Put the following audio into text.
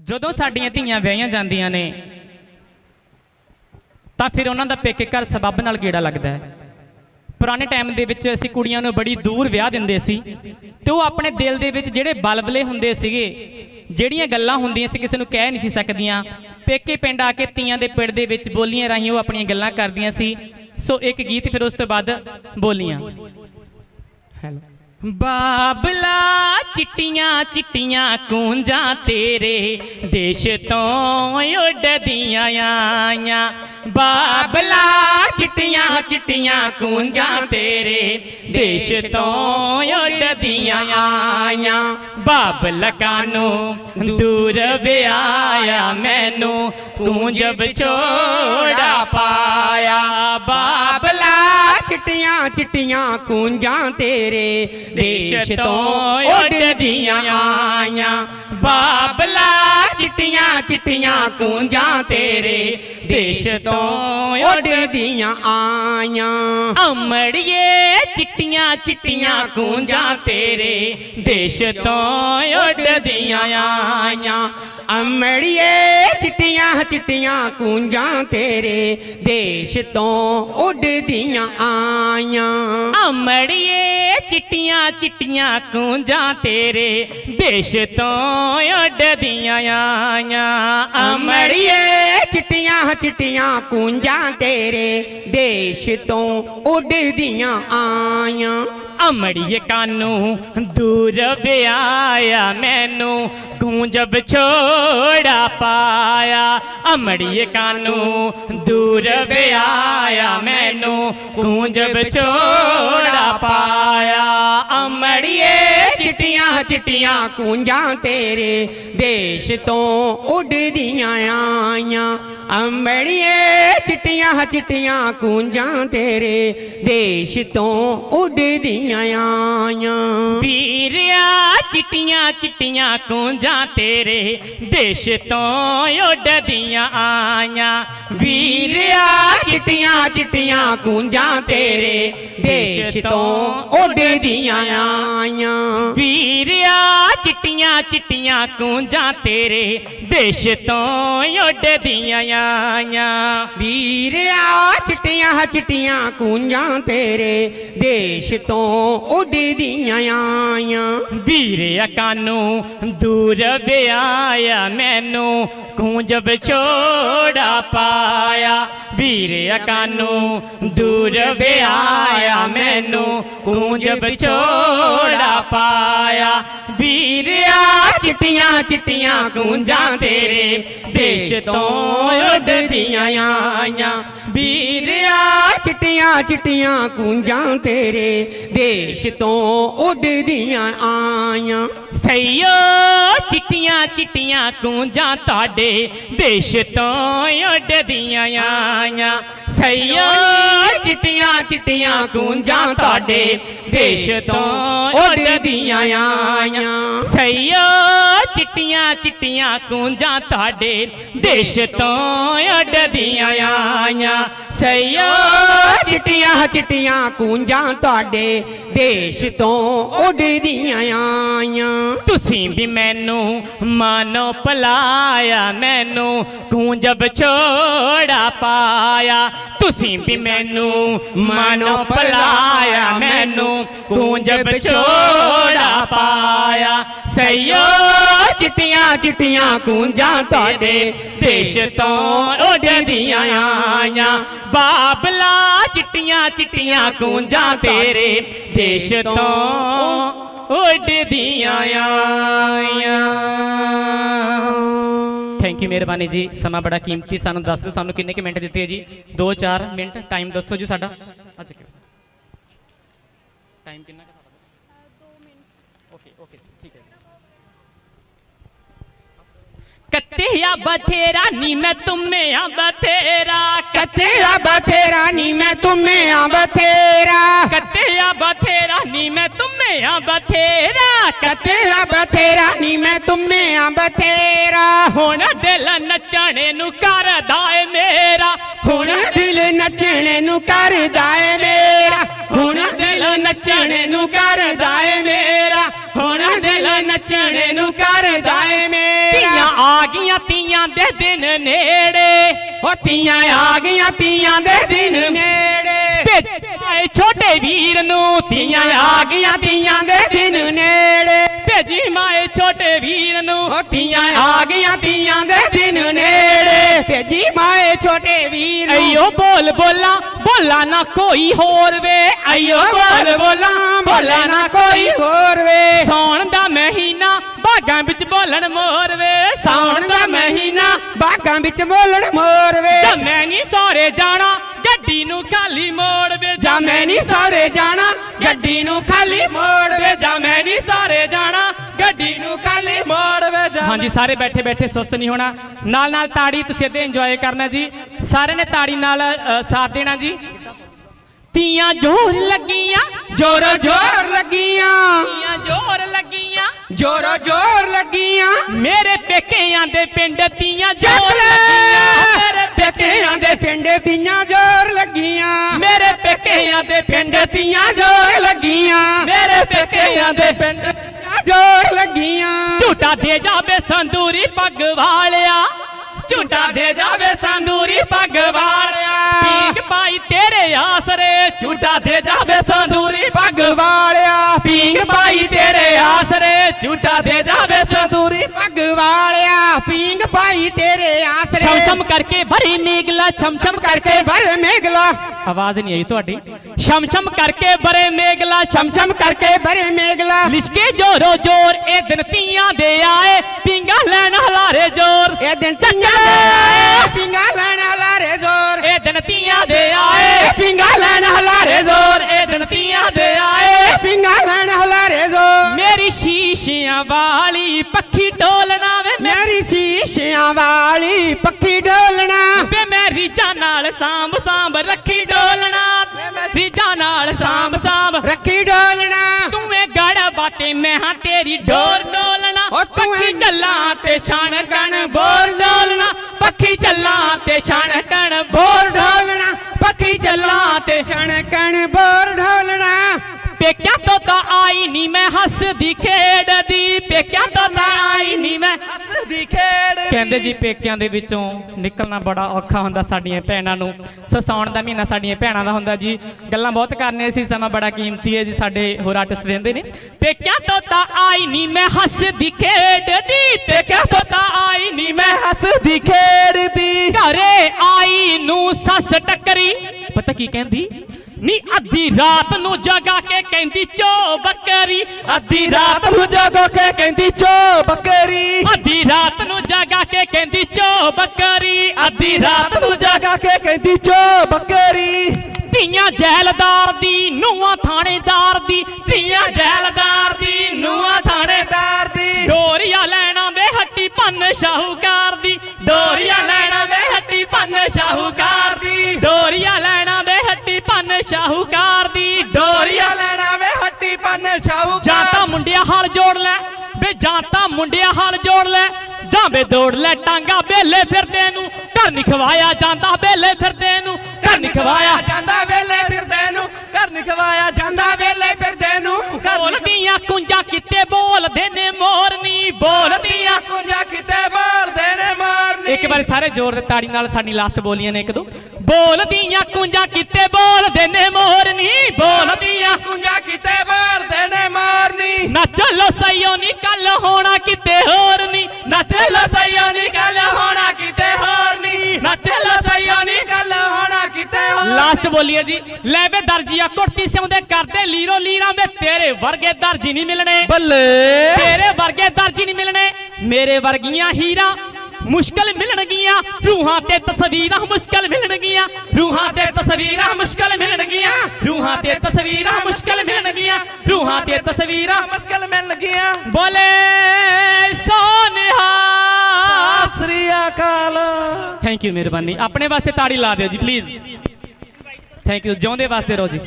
ਜਦੋਂ ਸਾਡੀਆਂ ਧੀਆਂ ਵਿਆਹੀਆਂ ਜਾਂਦੀਆਂ ਨੇ, ਤਾਂ ਫਿਰ ਉਹਨਾਂ ਦਾ ਪੇਕੇ ਘਰ ਸਬੱਬ ਨਾਲ ਗੇੜਾ ਲੱਗਦਾ ਹੈ। ਪੁਰਾਣੇ ਟਾਈਮ ਦੇ ਵਿੱਚ ਅਸੀਂ ਕੁੜੀਆਂ ਨੂੰ ਬੜੀ ਦੂਰ ਵਿਆਹ ਦਿੰਦੇ ਸੀ ਤੇ ਉਹ ਆਪਣੇ ਦਿਲ ਦੇ ਵਿੱਚ ਜਿਹੜੇ ਬਲਬਲੇ ਹੁੰਦੇ ਸੀਗੇ, ਜਿਹੜੀਆਂ ਗੱਲਾਂ ਹੁੰਦੀਆਂ ਸੀ, ਕਿਸੇ ਨੂੰ ਕਹਿ ਨਹੀਂ ਸੀ ਸਕਦੀਆਂ। ਪੇਕੇ ਪਿੰਡ ਆ ਕੇ ਤੀਆਂ ਦੇ ਪਿੰਡ ਦੇ ਵਿੱਚ ਬੋਲੀਆਂ ਰਾਹੀਂ ਉਹ ਆਪਣੀਆਂ ਗੱਲਾਂ ਕਰਦੀਆਂ ਸੀ। ਸੋ ਇੱਕ ਗੀਤ ਫਿਰ ਉਸ ਤੋਂ ਬਾਅਦ ਬੋਲੀਆਂ। ਹੈਲੋ ਬਾਬਲਾ ਚਿੱਟੀਆਂ ਚਿੱਟੀਆਂ ਕੂੰਜਾਂ ਤੇਰੇ ਦੇਸ਼ ਤੋਂ ਉੱਡਦੀਆਂ ਆਈਆਂ। ਬਾਬਲਾ ਚਿੱਟੀਆਂ ਚਿੱਟੀਆਂ ਕੂੰਜਾਂ ਤੇਰੇ ਦੇਸ਼ ਤੋਂ ਉੱਡਦੀਆਂ ਆਈਆਂ। ਬਾਬਲ ਕਾਨੂੰ ਦੂਰ ਵਿਆਇਆ ਮੈਨੂੰ ਕੂੰਜ ਵਿਛੋੜਾ ਪਾ ਚਿੱਟੀਆਂ ਚਿੱਟੀਆਂ ਕੂੰਜਾਂ ਤੇਰੇ ਦੇਸ਼ ਤੋਂ ਉੱਡਦੀਆਂ ਆਈਆਂ। ਬਾਬਲਾ ਚਿੱਟੀਆਂ ਚਿੱਟੀਆਂ ਕੂੰਜਾਂ ਤੇਰੇ ਦੇਸ਼ ਤੋਂ ਉੱਡਦੀਆਂ ਆਈਆਂ। ਅਮੜੀਏ ਚਿੱਟੀਆਂ ਚਿੱਟੀਆਂ ਕੂੰਜਾਂ ਤੇਰੇ ਦੇਸ਼ ਤੋਂ ਉੱਡਦੀਆਂ ਆਈਆਂ। ਅਮੜੀਏ ਚਿੱਟੀਆਂ ਚਿੱਟੀਆਂ ਕੂੰਜਾਂ ਤੇਰੇ ਦੇਸ਼ ਤੋਂ ਉੱਡਦੀਆਂ ਆਈਆਂ। ਅਮੜੀਏ ਚਿੱਟੀਆਂ ਚਿੱਟੀਆਂ ਕੂੰਜਾਂ ਤੇਰੇ ਦੇਸ਼ ਤੋਂ ਉੱਡਦੀਆਂ ਆਈਆਂ। ਅਮੜੀਏ ਚਿੱਟੀਆਂ ਚਿੱਟੀਆਂ ਕੂੰਜਾਂ ਤੇਰੇ ਦੇਸ਼ ਤੋਂ ਉੱਡਦੀਆਂ ਆਈਆਂ। ਅਮੜੀਏ ਕਾਨੂੰ ਦੂਰ ਵਿਆਇਆ ਮੈਨੂੰ ਗੂੰਜ ਛੋੜਾ ਪਾਇਆ। ਅਮੜੀਏ ਕਾਨੂੰ ਦੂਰ ਵਿਆਇਆ ਮੈਨੂੰ ਗੂੰਜ ਛੋੜਾ ਪਾਇਆ। ਅਮੜੀਏ ਚਿੱਟੀਆਂ ਚਿੱਟੀਆਂ ਕੂੰਜਾਂ ਤੇਰੇ ਦੇਸ਼ ਤੋਂ ਉੱਡਦੀਆਂ ਆਈਆਂ। ਅੰਬੜੀਏ ਚਿੱਟੀਆਂ ਚਿੱਟੀਆਂ ਕੂੰਜਾਂ ਤੇਰੇ ਦੇਸ਼ ਤੋਂ ਉੱਡਦੀਆਂ ਆਈਆਂ। ਵੀਰਿਆ ਚਿੱਟੀਆਂ ਚਿੱਟੀਆਂ ਕੂੰਜਾਂ ਤੇਰੇ ਦੇਸ਼ ਤੋਂ ਉੱਡਦੀਆਂ ਆਈਆਂ। ਵੀਰਿਆ ਚਿੱਟੀਆਂ ਚਿੱਟੀਆਂ ਕੂੰਜਾਂ ਤੇਰੇ ਦੇਸ਼ ਤੋਂ ਉੱਡਦੀਆਂ ਆਈਆਂ। ਵੀਰਿਆ ਚਿੱਟੀਆਂ ਚਿੱਟੀਆਂ ਕੂੰਜਾਂ ਤੇਰੇ ਦੇਸ਼ ਤੋਂ ਉੱਡਦੀਆਂ ਆਈਆਂ। ਵੀਰਿਆ ਚਿੱਟੀਆਂ ਚਿੱਟੀਆਂ ਕੂੰਜਾਂ ਤੇਰੇ ਦੇਸ਼ ਤੋਂ ਉੱਡਦੀਆਂ ਆਈਆਂ। ਵੀਰਿਆ ਕਾਨੂੰ ਦੂਰ ਵਿਆਇਆ ਮੈਨੂੰ ਕੂੰਜ ਵਿਛੋੜਾ ਪਾਇਆ। ਵੀਰਿਆ ਕਾਨੂੰ ਦੂਰ ਵਿਆਇਆ ਮੈਨੂੰ ਕੂੰਜ ਵਿਛੋੜਾ ਪਾਇਆ। ਵੀਰਿਆ ਚਿੱਟੀਆਂ ਚਿੱਟੀਆਂ ਕੂੰਜਾਂ ਤੇਰੇ, ਦੇਸ਼ ਤੋਂ ਉੱਡਦੀਆਂ ਆਈਆਂ। ਵੀਰਿਆ, ਚਿੱਟੀਆਂ ਚਿੱਟੀਆਂ ਕੂੰਜਾਂ ਤੇਰੇ ਦੇਸ਼ ਤੋਂ ਉੱਡਦੀਆਂ ਆਈਆਂ। ਸਈਓ, ਚਿੱਟੀਆਂ ਚਿੱਟੀਆਂ ਕੂੰਜਾਂ ਤੁਹਾਡੇ ਦੇਸ਼ ਤੋਂ ਉੱਡਦੀਆਂ ਆਈਆਂ। ਸਈਓ, ਚਿੱਟੀਆਂ ਚਿੱਟੀਆਂ ਕੂੰਜਾਂ ਤੁਹਾਡੇ ਦੇਸ਼ ਤੋਂ ਉੱਡਦੀਆਂ ਆਈਆਂ। ਸਈਓ, ਚਿੱਟੀਆਂ ਚਿੱਟੀਆਂ ਕੂੰਜਾਂ ਤੁਹਾਡੇ ਦੇਸ਼ ਤੋਂ ਉੱਡਦੀਆਂ ਆਈਆਂ। ਸਈਓ, ਚਿੱਟੀਆਂ ਚਿੱਟੀਆਂ ਕੂੰਜਾਂ ਤੁਹਾਡੇ ਦੇਸ਼ ਤੋਂ ਉੱਡਦੀਆਂ ਆਈਆਂ। ਤੁਸੀਂ ਵੀ ਮੈਨੂੰ ਮਾਨੋ ਪਲਾਇਆ ਮੈਨੂੰ ਕੂੰਜ ਵਿਛੋੜਾ ਪਾਇਆ। ਤੁਸੀਂ ਵੀ ਮੈਨੂੰ ਮਾਨੋ ਪਲਾਇਆ ਮੈਨੂੰ ਕੂੰਜ ਵਿਛੋੜਾ ਪਾਇਆ। ਸਈਓ, ਚਿੱਟੀਆਂ ਚਿੱਟੀਆਂ ਕੂੰਜਾਂ ਤੁਹਾਡੇ ਦੇਸ਼ ਤੋਂ ਉੱਡਦੀਆਂ ਆਈਆਂ। ਬਾਬਲਾ, ਚਿੱਟੀਆਂ ਚਿੱਟੀਆਂ ਕੂੰਜਾਂ ਤੇਰੇ ਦੇਸ਼ ਤੋਂ ਉੱਡਦੀਆਂ ਆਈਆਂ। ਥੈਂਕ ਯੂ ਮਿਹਰਬਾਨੀ ਜੀ। ਸਮਾਂ ਬੜਾ ਕੀਮਤੀ ਸਾਨੂੰ ਦੱਸ ਦਿਓ, ਸਾਨੂੰ ਕਿੰਨੇ ਕੁ ਮਿੰਟ ਦਿੱਤੇ ਜੀ? 2-4 ਮਿੰਟ ਟਾਈਮ ਦੱਸੋ ਜੀ ਸਾਡਾ। ਅੱਛਾ ਟਾਈਮ ਕਿੰਨਾ ਕੱਤਿਆ ਬਥੇਰਾ ਨੀ ਮੈਂ ਤੁਮੇ ਆ ਬਥੇਰਾ ਕਤੇਰਾ ਬਥੇਰਾ ਨੀ ਮੈਂ ਤੁਮੇ ਆ ਬਥੇਰਾ ਕੱਤਿਆ ਬਥੇਰਾ ਨੀ ਮੈਂ ਤੁਮੇ ਆ ਬਥੇਰਾ ਕਤੇਰਾ ਬਥੇਰਾ ਨੀ ਮੈਂ ਤੁਮੇ ਆ ਬਥੇਰਾ ਹੁਣ ਦਿਲ ਨੱਚਣੇ ਨੂੰ ਕਰਦਾ ਏ ਮੇਰਾ ਹੁਣ ਦਿਲ ਨੱਚਣੇ ਨੂੰ ਕਰਦਾ ਏ ਮੇਰਾ ਹੁਣ ਦਿਲ ਨੱਚਣੇ ਨੂੰ ਕਰਦਾ ਏ ਮੇਰਾ ਹੁਣ ਦਿਲ ਨੱਚਣੇ ਗਈਆਂ ਤੀਆਂ ਦੇ ਦਿਨ ਨੇੜੇ। ਉਹ ਤੀਆਂ ਆ ਗਈਆਂ ਤੀਆਂ ਦੇ ਦਿਨ ਨੇੜੇ। ਭੇਜੇ ਛੋਟੇ ਵੀਰ ਨੂੰ ਤੀਆਂ ਆ ਗਈਆਂ ਤੀਆਂ ਦੇ ਦਿਨ ਨੇੜੇ। ਭੇਜੀ ਮਾਏ ਛੋਟੇ ਵੀਰ ਨੂੰ ਉਹ ਤੀਆਂ ਆ ਗਈਆਂ ਤੀਆਂ ਦੇ ਦਿਨ ਨੇੜੇ। ਭੇਜੀ ਮਾਏ ਛੋਟੇ ਵੀਰ। ਅਈਓ ਬੋਲ ਬੋਲਾ ਬੋਲਾ ਨਾ ਕੋਈ ਹੋਰ ਵੇ। ਆਇਓ ਬੋਲ ਬੋਲਾਂ ਬੋਲੇ ਨਾ ਕੋਈ ਹੋਰ ਬੋਲਣ ਮੋਰ ਵੇ ਸਾਉਣ ਦਾ ਮਹੀਨਾ। ਬਾਗਾਂ ਵਿੱਚ ਬੋਲਣ ਮੋਰ ਵੇ ਜਾਂ ਮੈਂ ਨਹੀਂ ਸੋਰੇ ਜਾਣਾ ਗੱਡੀ ਨੂੰ ਖਾਲੀ ਮੋੜ ਵੇ ਜਾਂ ਮੈਂ ਨਹੀਂ ਸਾਰੇ ਜਾਣਾ ਗੱਡੀ ਨੂੰ ਖਾਲੀ ਮੋੜ ਵੇ ਜਾਂ ਮੈਂ ਨਹੀਂ ਸਾਰੇ ਜਾਣਾ ਗੱਡੀ ਨੂੰ ਖਾਲੀ ਮੋੜ ਵੇ ਜਾ ਹਾਂਜੀ ਸਾਰੇ ਬੈਠੇ ਬੈਠੇ ਸੁਸਤ ਨਹੀਂ ਹੋਣਾ। ਨਾਲ ਨਾਲ ਤਾੜੀ ਤੁਸੀਂ ਇੱਥੇ ਇੰਜੋਏ ਕਰਨਾ ਜੀ। ਸਾਰਿਆਂ ਨੇ ਤਾੜੀ ਨਾਲ ਅ, ਸਾਥ ਦੇਣਾ ਜੀ। ਤੀਆਂ ਜੋਰ ਲੱਗੀਆਂ ਜੋਰੋ ਜੋਰ ਲੱਗੀਆਂ। ਤੀਆਂ ਜੋਰ ਲੱਗੀਆਂ ਜੋਰੋ ਜੋਰ ਲੱਗੀਆਂ। ਮੇਰੇ ਪੇਕਿਆਂ ਦੇ ਪਿੰਡ ਤੀਆਂ ਜੋਰ ਲੱਗੀਆਂ। ਮੇਰੇ ਪੇਕਿਆਂ ਦੇ ਪਿੰਡ ਤੀਆਂ ਜੋਰ ਲੱਗੀਆਂ। ਮੇਰੇ ਪੇਕਿਆਂ ਦੇ ਪਿੰਡ ਤੀਆਂ ਜੋਰ ਲੱਗੀਆਂ। ਮੇਰੇ ਪੇਕਿਆਂ ਦੇ ਪਿੰਡ ਤੀਆਂ ਜੋਰ ਲੱਗੀਆਂ। ਝੂਟਾ ਦੇ ਜਾਵੇ ਸੰਦੂਰੀ ਪੱਗ ਵਾਲਿਆ। ਝੂਟਾ ਦੇ ਜਾਵੇ ਸੰਦੂਰੀ ਪੱਗ ਵਾਲਿਆ। ਪਾਈ ਤੇਰੇ ਆਸਰੇ ਝੂਟਾ ਦੇ ਜਾਵੇ ਸੰਦੂਰੀ ਪੱਗ ਵਾਲਿਆ। ਪੀਂਗ ਪਾਈ ਤੇਰੇ ਆਸਰੇ ਝੂਟਾ ਦੇ ਜਾਵੇ ਸੰਦੂਰੀ ਪੱਗ ਵਾਲਿਆ। ਪੀਂਗ ਪਾਈ ਤੇਰੇ ਆਸਰੇ ਛਮ ਛਮ ਕਰਕੇ ਭਰੀ ਮੇਗਲਾ ਛਮ ਛਮ ਕਰਕੇ ਭਰ ਮੇਗਲਾ। ਆਵਾਜ਼ ਨਹੀਂ ਆਈ ਤੁਹਾਡੀ। ਛਮ ਛਮ ਕਰਕੇ ਭਰੇ ਮੇਗਲਾ ਛਮ ਛਮ ਕਰਕੇ ਭਰੇ ਮੇਗਲਾ। ਲਿਸ਼ਕੇ ਜੋਰੋ ਜੋਰ ਇਹ ਦਿਨ ਤੀਆਂ ਦੇ ਆਏ। ਪਿੰਗਾ ਲੈਣ ਹਲਾਰੇ ਜੋਰ। ਇਹ ਦਿਨ ਚੰਗਾ ਆਏ ਪਿੰਗਾ ਲੈਣ ਹਲਾਰੇ ਜ਼ੋਰ। ਦਿਨ ਤੀਆਂ ਦੇ ਆਏ। ਇਹ ਪਿੰਗਾ ਲੈਣ ਹਲਾਰੇ ਜ਼ੋਰ। ਇਹ ਦਿਨ ਤੀਆਂ ਦੇ ਆਏ। ਇਹ ਪਿੰਗਾ ਲੈਣ ਹਲਾਰੇ ਜ਼ੋਰ। ਮੇਰੀ ਸ਼ੀਸ਼ਿਆਂ ਵਾਲੀ ਪੱਖੀ ਢੋਲਣਾ ਵੇ ਮੇਰੀ ਸ਼ੀਸ਼ਿਆਂ ਵਾਲੀ ਪੱਖੀ ਡੋਲਣਾ ਵੇ ਮੈਂ ਰੀਜਾ ਨਾਲ ਸਾਂਭ ਸਾਂਭ ਰੱਖੀ ਡੋਲਣਾ ਰੀਜਾ ਨਾਲ ਸਾਂਭ ਸਾਂਭ ਰੱਖੀ ਡੋਲਣਾ ਤੂੰ ਏ ਗੜ ਬਾਤੇ ਮੈਂ ਹਾਂ ਤੇਰੀ ਡੋਰ ਡੋਲਣਾ ਓ ਤੂੰ ਚੱਲਾਂ ਤੇ ਛਣ ਕਣ ਬੋਰ ਹੱਸਦੀ ਖੇਡਦੀ ਪੇਕਿਆਂ ਤੋਂ ਤਾਂ ਆਈ ਨਹੀਂ ਮੈਂ। ਹੱਸਦੀ ਖੇਡ ਕਹਿੰਦੇ ਜੀ ਪੇਕਿਆਂ ਦੇ ਵਿੱਚੋਂ ਨਿਕਲਣਾ ਬੜਾ ਔਖਾ ਹੁੰਦਾ ਸਾਡੀਆਂ ਭੈਣਾਂ ਨੂੰ। ਸਸਾਉਣ ਦਾ ਮਹੀਨਾ ਸਾਡੀਆਂ ਭੈਣਾਂ ਦਾ ਹੁੰਦਾ ਜੀ। ਗੱਲਾਂ ਬਹੁਤ ਕਰਨੇ ਸੀ ਸਮਾਂ ਬੜਾ ਕੀਮਤੀ ਹੈ ਜੀ ਸਾਡੇ ਹੋਰ ਆਰਟਿਸਟ ਰਹਿੰਦੇ ਨੇ। ਪੇਕਿਆਂ ਤੋਂ ਤਾਂ ਆਈ ਨਹੀਂ ਮੈਂ ਹੱਸਦੀ ਖੇਡਦੀ ਪੇਕਿਆਂ ਤੋਂ ਤਾਂ ਆਈ ਨਹੀਂ ਮੈਂ ਹੱਸਦੀ ਖੇਡਦੀ। ਘਰੇ ਆਈ ਨੂੰ ਸੱਸ ਟੱਕਰੀ। ਪਤਾ ਕੀ ਕਹਿੰਦੀ? ਨੀ, ਅੱਧੀ ਰਾਤ ਨੂੰ ਜਗਾ ਕੇ ਕਹਿੰਦੀ ਚੋ ਬੱਕਰੀ। ਅੱਧੀ ਰਾਤ ਨੂੰ ਜਗੋ ਕੇ ਕਹਿੰਦੀ ਚੋ ਬੱਕਰੀ। ਅੱਧੀ ਰਾਤ ਨੂੰ ਜਗਾ ਕੇ ਕਹਿੰਦੀ ਚੋ ਬੱਕਰੀ। ਅੱਧੀ ਰਾਤ ਨੂੰ ਜਗਾ ਕੇ ਕਹਿੰਦੀ ਚੋ ਬੱਕਰੀ। ਧੀਆਂ ਜੈਲਦਾਰ ਦੀ, ਨੂੰਹਾਂ ਥਾਣੇਦਾਰ ਦੀ। ਧੀਆਂ ਜੈਲਦਾਰ ਦੀ, ਨੂੰਹਾਂ ਥਾਣੇਦਾਰ ਦੀ। ਡੋਰੀਆ ਲੈਣਾ ਵੇ ਹੱਟੀ ਪੰਨ ਸ਼ਾਹੂਕਾਰ ਦੀ। ਡੋਰੀਆ ਲੈਣਾ ਵੇ ਹੱਟੀ ਪੰਨ ਸ਼ਾਹੂਕਾਰ ਦੀ। ਡੋਰੀਆ ਲੈਣਾ ਸ਼ਾਹੂਕਾਰ ਦੀ ਡੋਰੀਆ ਲੈਣਾ ਵੇ ਹੱਟੀ ਪੰਨ ਛਾਉ ਜਾਂ ਤਾਂ ਮੁੰਡਿਆ ਹਾਲ ਜੋੜ ਲੈ ਵੇ ਜਾਂ ਤਾਂ ਮੁੰਡਿਆ ਹਾਲ ਜੋੜ ਲੈ। ਜਾਂ ਵੇ ਦੌੜ ਲੈ ਟਾਂਗਾ ਬੇਲੇ ਫਿਰਦੇ ਨੂੰ ਘਰ ਨਹੀਂ ਖਵਾਇਆ ਜਾਂਦਾ ਬੇਲੇ ਫਿਰਦੇ ਨੂੰ ਘਰ ਨਹੀਂ ਖਵਾਇਆ ਜਾਂਦਾ ਵੇਲੇ ਫਿਰਦੇ ਨੂੰ ਘਰ ਨਹੀਂ ਖਵਾਇਆ ਜਾਂਦਾ ਵੇਲੇ ਫਿਰਦੇ ਨੂੰ ਬੋਲਦੀਆਂ ਕੁੰਜਾਂ ਕਿਤੇ ਬੋਲਦੇ ਨੇ ਮੋਰਨੀ ਬੋਲਦੀਆਂ ਕੁੰਜਾ ਕਿਤੇ ਵਾਰ ਸਾਰੇ ਜ਼ੋਰ ਦੇ ਤਾੜੀ ਨਾਲ ਸਾਡੀ ਲਾਸਟ ਬੋਲੀਆਂ ਨੇ ਇੱਕ ਦੋ। ਬੋਲਦੀਆਂ ਕੁੰਜਾਂ ਕਿਤੇ ਬੋਲਦੇ ਨੇ ਮੋਰਨੀ। ਬੋਲਦੀਆਂ ਕੁੰਜਾ ਕਿਤੇ ਮਾਰਦੇ ਨੇ ਮਾਰਨੀ। ਨੱਚ ਲੋ ਸਈਓ ਨੀ ਕੱਲ ਹੋਣਾ ਕਿਤੇ ਹੋਰ ਨੀ ਨੱਚ ਲੋ ਸਈਓ ਨੀ ਕੱਲ ਹੋਣਾ ਕਿਤੇ ਹੋਰ ਨੀ ਨੱਚ ਲੋ ਸਈਓ ਨੀ ਗੱਲ ਹੋਣਾ ਕਿਤੇ ਹੋਰ ਲਾਸਟ ਬੋਲੀਏ ਜੀ। ਲੈ ਵੇ ਦਰਜੀਆ ਕੁੜਤੀ ਸਿਉਂਦੇ ਕਰਦੇ ਲੀਰੋ ਲੀਰਾਂ ਵੇ। ਤੇਰੇ ਵਰਗੇ ਦਰਜੀ ਨਹੀਂ ਮਿਲਣੇ। ਬੱਲੇ। ਤੇਰੇ ਵਰਗੇ ਦਰਜੀ ਨਹੀਂ ਮਿਲਣੇ। ਮੇਰੇ ਵਰਗੀਆਂ ਹੀਰਾ ਮੁਸ਼ਕਲ ਮਿਲਣਗੀਆਂ ਰੂਹਾਂ ਤੇ ਤਸਵੀਰਾਂ ਮੁਸ਼ਕਲ ਮਿਲਣਗੀਆਂ ਰੂਹਾਂ ਤੇ ਤਸਵੀਰਾਂ ਮੁਸ਼ਕਲ ਮਿਲਣਗੀਆਂ ਰੂਹਾਂ ਤੇ ਤਸਵੀਰਾਂ ਮੁਸ਼ਕਲ ਮਿਲਣਗੀਆਂ ਰੂਹਾਂ ਤੇ ਤਸਵੀਰਾਂ ਮੁਸ਼ਕਲ ਮਿਲ ਗਿਆ ਬੋਲੇ ਸੋਨਿਹਾ ਸ੍ਰੀ ਅਕਾਲ। ਥੈਂਕ ਯੂ ਮਿਹਰਬਾਨੀ। ਆਪਣੇ ਵਾਸਤੇ ਤਾੜੀ ਲਾ ਦਿਓ ਜੀ ਪਲੀਜ਼ ਥੈਂਕ ਯੂ ਜਿਉਂਦੇ ਵਾਸਤੇ ਰਹੋ ਜੀ।